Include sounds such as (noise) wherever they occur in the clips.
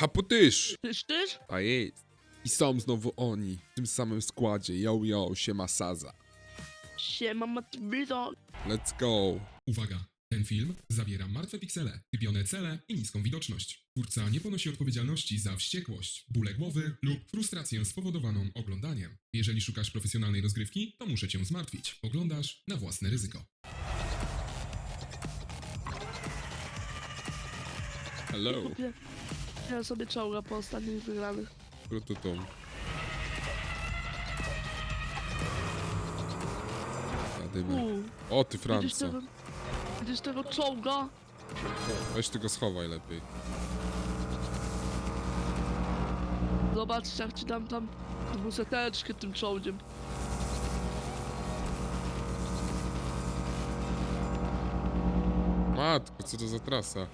Kaputysz! Tyż, tyż? A jest. I są znowu oni, w tym samym składzie. Yo, yo, siema Saza. Siema, Matwizo. Let's go. Uwaga! Ten film zawiera martwe piksele, chybione cele i niską widoczność. Twórca nie ponosi odpowiedzialności za wściekłość, bóle głowy lub frustrację spowodowaną oglądaniem. Jeżeli szukasz profesjonalnej rozgrywki, to muszę cię zmartwić. Oglądasz na własne ryzyko. Hello. Kupię. Ja sobie czołga po ostatnich wygranych. Zadymy. Uuu, O, ty widzisz Franco. tego, widzisz tego czołga? Weź ty go schowaj lepiej. Zobaczcie, jak ci dam tam dwuseteczkę tym czołgiem. Matko, co to za trasa?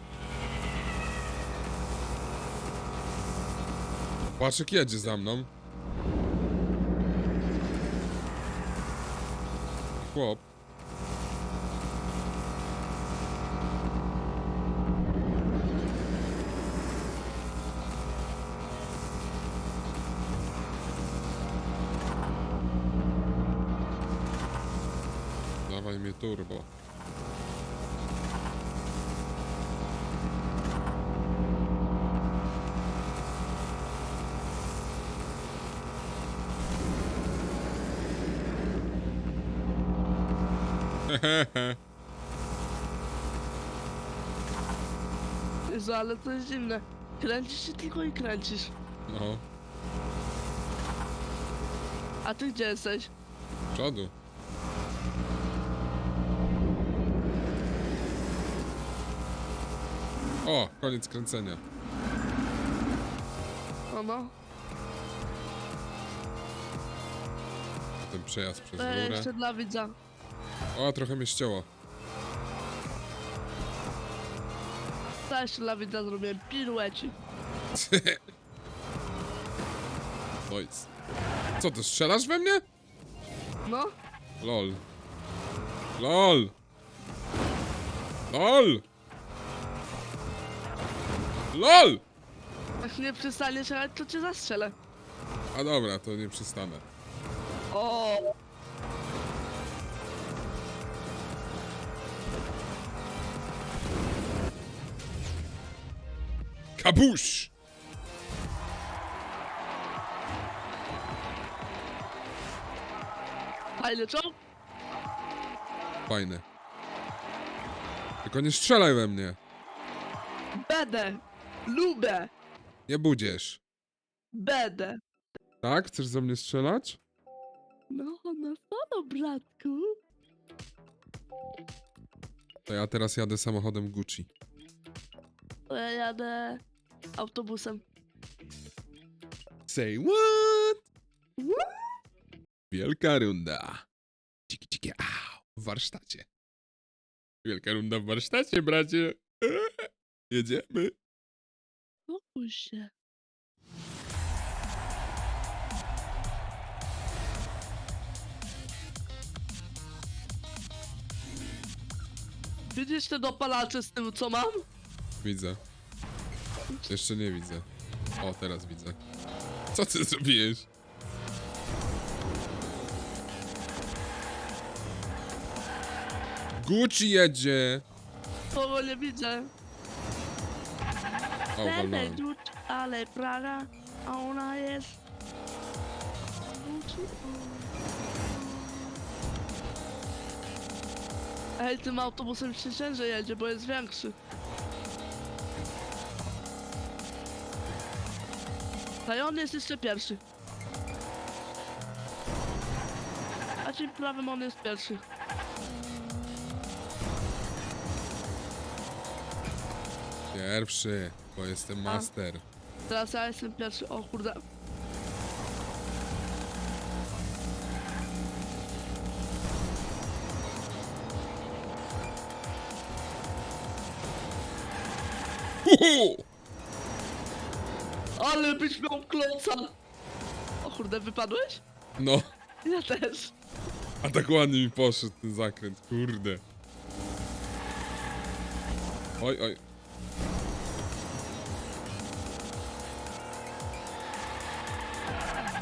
Jak jedzie za mną. Chłop. Dawaj mnie turbo. Jezu, ale to jest dziwne. Kręcisz się tylko i kręcisz. No, A ty gdzie jesteś? przodu. O, koniec kręcenia. O no. Ten przejazd przez To ja rurę. jeszcze dla widza. O, trochę mnie ścięło. Jeszcze dla widza zrobiłem pirueci. (laughs) Nice. Co, ty strzelasz we mnie? No, Lol. LOL! LOL! LOL! jak nie przestaniesz jechać, to cię zastrzelę. A dobra, to nie przestanę. O, Kabusz! fajny czołg? Fajne. Tylko nie strzelaj we mnie. Będę. Lubię. Nie budziesz. Będę. Tak? Chcesz ze mnie strzelać? No, no, no, bratku. To ja teraz jadę samochodem Gucci. To ja jadę autobusem. Say what? Wielka runda. Ciki, ciki, au. W warsztacie. Wielka runda w warsztacie, bracie. (laughs) Jedziemy. Spokój się. Widzisz te dopalacze z tyłu, co mam? Widzę. Jeszcze nie widzę. O, teraz widzę. Co ty zrobiłeś? Gucci jedzie! Nie widzę. O, Będę walnąłem. Ale Praga, a ona jest... Ej, tym autobusem się ciężej jedzie, bo jest większy. On jest jeszcze pierwszy. A czym prawym on jest pierwszy. Pierwszy, bo jestem master. Teraz ja jestem pierwszy. O kurde. Uhu! Ale byś miał kloca! O kurde, wypadłeś? No, Ja też. a tak ładnie mi poszedł ten zakręt, kurde. Oj, oj.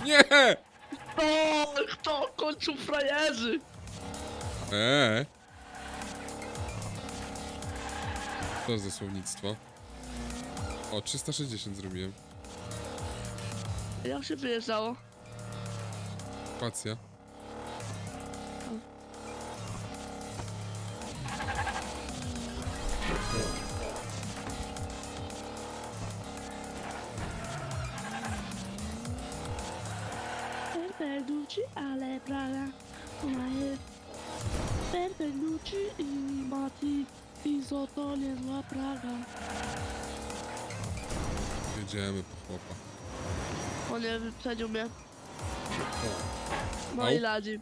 Nie! O, kto kończył frajerzy? Eee. To za słownictwo. O, 360 zrobiłem. Jak się wyjeżdżało? Spacja. Perduci, ale Praga ona jest Perduci i Mati i Zoto niezła Praga. Jedziemy po chłopa. O nie, wyprzedził mnie. No Au. i ladzi.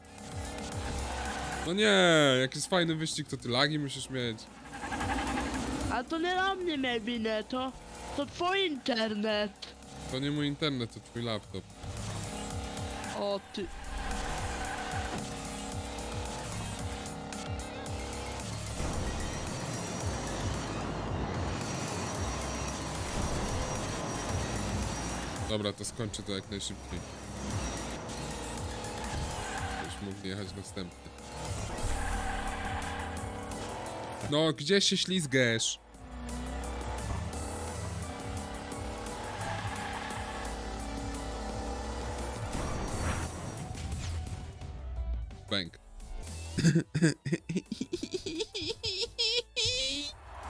No nie, jak jest fajny wyścig, to ty lagi musisz mieć. A to nie na mnie miał winę, to, to twój internet. To nie mój internet, to twój laptop. O ty. Dobra, to skończę to jak najszybciej. Już mógł jechać następny. No, gdzie się ślizgasz? Bęk. (laughs)